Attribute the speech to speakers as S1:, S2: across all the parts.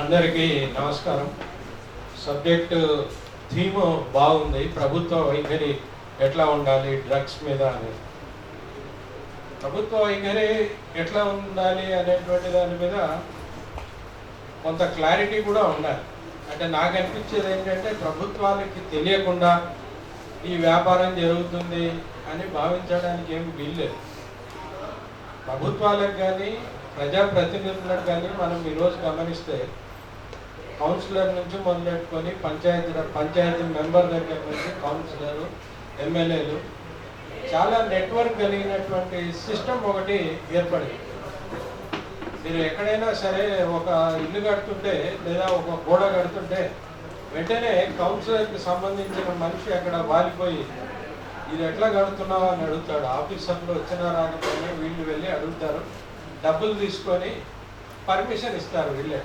S1: అందరికీ నమస్కారం. Subject theme బాగుంది. ప్రభుత్వ వైఖరి ఎట్లా ఉండాలి డ్రగ్స్ మీద అని. ప్రభుత్వ వైఖరి ఎట్లా ఉండాలి అనేటువంటి దాని మీద కొంత క్లారిటీ కూడా ఉండాలి. అంటే నాకు అనిపించేది ఏంటంటే ప్రభుత్వాలకి తెలియకుండా ఈ వ్యాపారం జరుగుతుంది అని భావించడానికి ఏమి వీల్లేదు ప్రభుత్వాలకు కానీ ప్రజాప్రతినిధులకు కానీ మనం ఈరోజు గమనిస్తే కౌన్సిలర్ నుంచి మొదలెట్టుకొని పంచాయతీ పంచాయతీ మెంబర్ దగ్గర నుంచి కౌన్సిలర్ ఎమ్మెల్యేలు చాలా నెట్వర్క్ కలిగినటువంటి సిస్టమ్ ఒకటి ఏర్పడింది. మీరు ఎక్కడైనా సరే ఒక ఇల్లు కడుతుంటే లేదా ఒక గోడ కడుతుంటే వెంటనే కౌన్సిలర్కి సంబంధించిన మనిషి అక్కడ వాలిపోయి ఇది ఎట్లా కడుతున్నావు? అని అడుగుతాడు. ఆఫీసర్లు వచ్చినా రాకపోయినా వీళ్ళు వెళ్ళి అడుగుతారు. డబ్బులు తీసుకొని పర్మిషన్ ఇస్తారు వీళ్ళే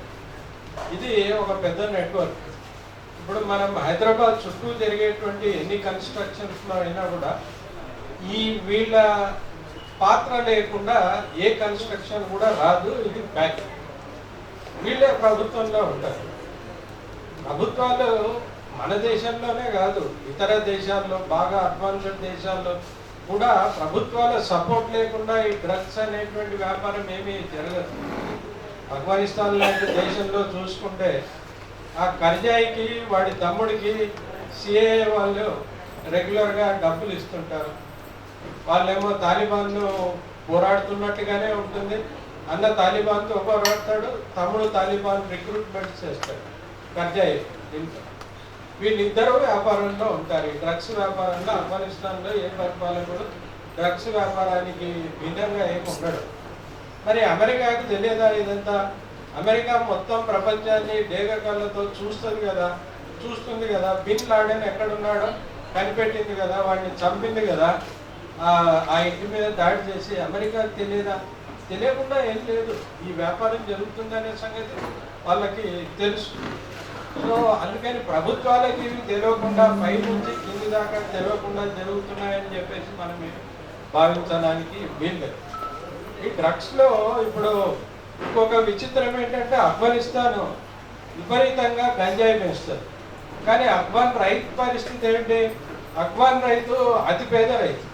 S1: ఇది ఒక పెద్ద నెట్వర్క్ ఇప్పుడు మనం హైదరాబాద్ చుట్టూ జరిగేటువంటి ఎన్ని కన్స్ట్రక్షన్స్లో అయినా కూడా ఈ వీళ్ళ పాత్ర లేకుండా ఏ కన్స్ట్రక్షన్ కూడా రాదు ఇది బ్యాక్ వీళ్ళే ప్రభుత్వంలో ఉంటారు. ప్రభుత్వాలు మన దేశంలోనే కాదు ఇతర దేశాల్లో బాగా అడ్వాన్స్డ్ దేశాల్లో కూడా ప్రభుత్వాల సపోర్ట్ లేకుండా ఈ డ్రగ్స్ అనేటువంటి వ్యాపారం ఏమీ జరగదు. ఆఫ్ఘనిస్తాన్ లాంటి దేశంలో చూసుకుంటే ఆ కర్జాయికి వాడి తమ్ముడికి సిఏ వాళ్ళు రెగ్యులర్గా డబ్బులు ఇస్తుంటారు. వాళ్ళేమో తాలిబాన్ను పోరాడుతున్నట్టుగానే ఉంటుంది. అన్న తాలిబాన్తో పోరాడతాడు తమ్ముడు తాలిబాన్ రిక్రూట్మెంట్ చేస్తాడు కర్జాయి దీంతో. వీళ్ళిద్దరూ వ్యాపారంలో ఉంటారు. ఈ డ్రగ్స్ వ్యాపారంలో ఆఫ్ఘనిస్తాన్లో ఏ పరిపాలకుడు డ్రగ్స్ వ్యాపారానికి భిన్నంగా ఏమి ఉండడు. మరి అమెరికాకు తెలియదా ఇదంతా? అమెరికా మొత్తం ప్రపంచాన్ని డేగ కళ్ళతో చూస్తుంది కదా చూస్తుంది కదా. బిన్ లాడెన్ ఎక్కడున్నాడో కనిపెట్టింది కదా వాడిని చంపింది కదా. ఆ- ఆ ఇంటి మీద దాడి చేసి అమెరికాకు తెలియదా? తెలియకుండా ఏం లేదు. ఈ వ్యాపారం జరుగుతుందనే సంగతి వాళ్ళకి తెలుసు. సో అందుకని ప్రభుత్వాలకి ఇవి తెలియకుండా పై నుంచి కింది దాకా తెలియకుండా జరుగుతున్నాయని చెప్పేసి మనం భావించడానికి వీల్లేదు. ఈ డ్రగ్స్లో ఇప్పుడు ఇంకొక విచిత్రం ఏంటంటే ఆఫ్ఘనిస్తాన్ విపరీతంగా గంజాయి పెంచుతారు కానీ అఫ్ఘాన్ రైతు పరిస్థితి ఏంటి అఫ్ఘాన్ రైతు అతి పేద రైతు.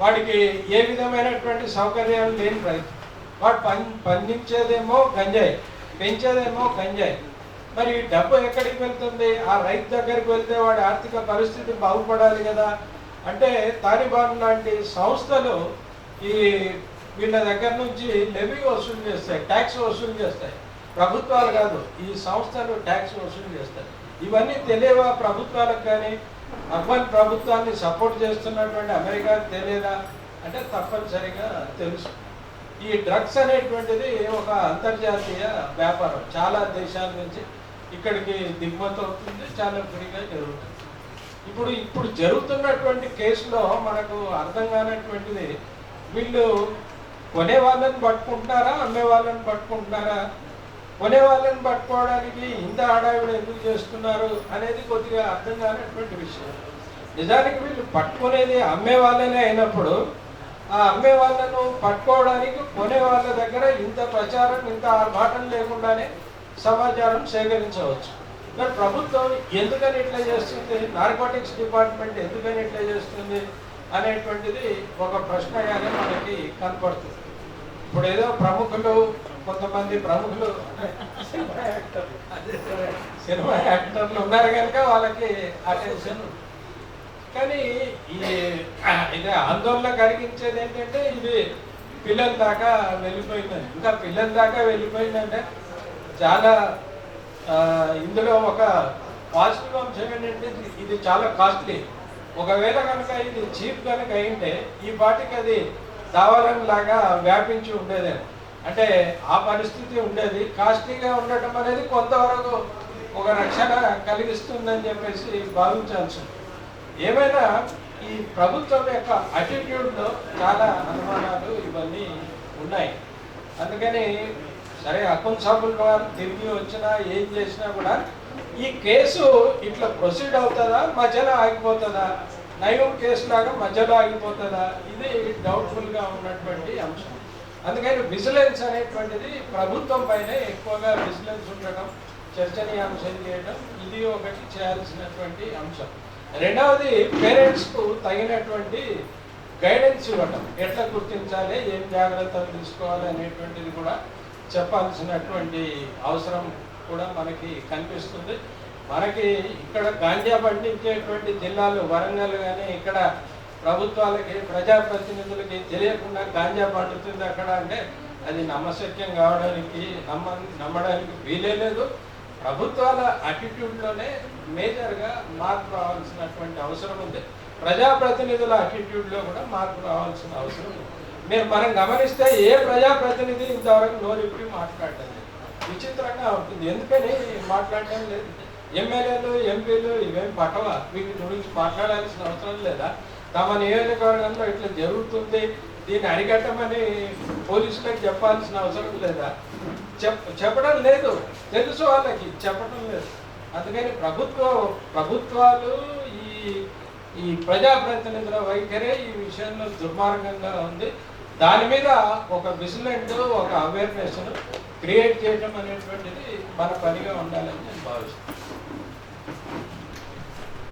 S1: వాడికి ఏ విధమైనటువంటి సౌకర్యాలు లేని రైతు. వాడు పం పండించేదేమో గంజాయి పెంచేదేమో గంజాయి. మరి డబ్బు ఎక్కడికి వెళ్తుంది? ఆ రైతు దగ్గరికి వెళ్తే వాడి ఆర్థిక పరిస్థితి బాగుపడాలి కదా. అంటే తాలిబాన్ లాంటి సంస్థలు ఈ వీళ్ళ దగ్గర నుంచి లెవీ వసూలు చేస్తాయి ట్యాక్స్ వసూలు చేస్తాయి. ప్రభుత్వాలు కాదు ఈ సంస్థలు ట్యాక్స్ వసూలు చేస్తాయి. ఇవన్నీ తెలియవా ప్రభుత్వాలకు కానీ? అఫ్ఘాన్ ప్రభుత్వాన్ని సపోర్ట్ చేస్తున్నటువంటి అమెరికాకి తెలియదా? అంటే తప్పనిసరిగా తెలుసు. ఈ డ్రగ్స్ అనేటువంటిది ఒక అంతర్జాతీయ వ్యాపారం. చాలా దేశాల నుంచి ఇక్కడికి దిగుమతి అవుతుంది చాలా ఫ్రీగా జరుగుతుంది. ఇప్పుడు ఇప్పుడు జరుగుతున్నటువంటి కేసులో మనకు అర్థం కానటువంటిది వీళ్ళు కొనే వాళ్ళని పట్టుకుంటున్నారా? అమ్మే వాళ్ళని పట్టుకుంటున్నారా? కొనే వాళ్ళని పట్టుకోవడానికి ఇంత ఆడావిడ ఎందుకు చేస్తున్నారు అనేది కొద్దిగా అర్థం కానటువంటి విషయం. నిజానికి వీళ్ళు పట్టుకునేది అమ్మే వాళ్ళనే అయినప్పుడు ఆ అమ్మే వాళ్ళను పట్టుకోవడానికి కొనే వాళ్ళ దగ్గర ఇంత ప్రచారం ఇంత ఆర్భాటం లేకుండానే సమాచారం సేకరించవచ్చు. మరి ప్రభుత్వం ఎందుకని ఇట్లా చేస్తుంది? నార్కోటిక్స్ డిపార్ట్మెంట్ ఎందుకని ఇట్లా చేస్తుంది అనేటువంటిది ఒక ప్రశ్నగానే మనకి కనపడుతుంది. ఇప్పుడు ఏదో ప్రముఖులు కొంతమంది ప్రముఖులు సినిమా యాక్టర్లు సినిమా యాక్టర్లు ఉన్నారు కనుక వాళ్ళకి అటెన్షన్ కానీ ఈ ఇది ఆందోళన కలిగించేది ఏంటంటే ఇది పిల్లల దాకా వెళ్ళిపోయిందని. ఇంకా పిల్లల దాకా వెళ్ళిపోయిందంటే చాలా ఇందులో ఒక పాజిటివ్ అంశం ఏంటంటే ఇది- ఇది చాలా కాస్ట్లీ. ఒకవేళ కనుక ఇది చీప్ కనుక అయింటే ఈ పాటికి అది దావాలని లాగా వ్యాపించి ఉండేదేమో అంటే ఆ పరిస్థితి ఉండేది. కాస్ట్లీగా ఉండటం అనేది కొంతవరకు ఒక రక్షణ కలిగిస్తుందని చెప్పేసి భావించాల్సి ఏమైనా ఈ ప్రభుత్వం యొక్క అటిట్యూడ్లో చాలా అనుమానాలు ఇవన్నీ ఉన్నాయి. అందుకని సరే అకౌంట్ సాబుల్ వారు తిరిగి వచ్చినా ఏం చేసినా కూడా ఈ కేసు ఇట్లా ప్రొసీడ్ అవుతుందా? మధ్యలో ఆగిపోతుందా? నయం కేసు లాగా మధ్యలో ఆగిపోతుందా? ఇది డౌట్ఫుల్గా ఉన్నటువంటి అంశం. అందుకని విజిలెన్స్ అనేటువంటిది ప్రభుత్వం పైన ఎక్కువగా విజిలెన్స్ ఉండడం చర్చనీయాంశం చేయడం ఇది ఒకటి చేయాల్సినటువంటి అంశం. రెండవది పేరెంట్స్కు తగినటువంటి గైడెన్స్ ఇవ్వటం. ఎట్లా గుర్తించాలి? ఏం జాగ్రత్తలు తీసుకోవాలి అనేటువంటిది కూడా చెప్పాల్సినటువంటి అవసరం కూడా మనకి కనిపిస్తుంది. మనకి ఇక్కడ గాంజా పండించేటువంటి జిల్లాలు వరంగల్ కానీ ఇక్కడ ప్రభుత్వాలకి ప్రజాప్రతినిధులకి తెలియకుండా గాంజా పండుతుంది అక్కడ అంటే అది నమ్మశక్యం కావడానికి నమ్మ నమ్మడానికి వీలే లేదు ప్రభుత్వాల అటిట్యూడ్లోనే మేజర్గా మార్పు రావాల్సినటువంటి అవసరం ఉంది. ప్రజాప్రతినిధుల అటిట్యూడ్లో కూడా మార్పు రావాల్సిన అవసరం ఉంది. మీరు మనం గమనిస్తే ఏ ప్రజాప్రతినిధి ఇంతవరకు నోరిప్పి మాట్లాడటం లేదు విచిత్రంగా ఉంటుంది. ఎందుకని మాట్లాడటం లేదు? ఎమ్మెల్యేలు ఎంపీలు ఇవేం పట్టవా? వీటి గురించి మాట్లాడాల్సిన అవసరం లేదా? తమ నియోజకవర్గంలో ఇట్లా జరుగుతుంది దీన్ని అరికట్టమని పోలీసులకు చెప్పాల్సిన అవసరం లేదా? చెప్ చెప్పడం లేదు. తెలుసు వాళ్ళకి చెప్పడం లేదు. అందుకని ప్రభుత్వ ప్రభుత్వాలు ఈ ఈ ప్రజాప్రతినిధుల వైఖరే ఈ విషయంలో దుర్మార్గంగా ఉంది. దాని మీద ఒక విజిలెంట్ ఒక అవేర్నెస్ క్రియేట్ చేయడం అనేటువంటిది మన పనిగా ఉండాలని నేను భావిస్తున్నాను.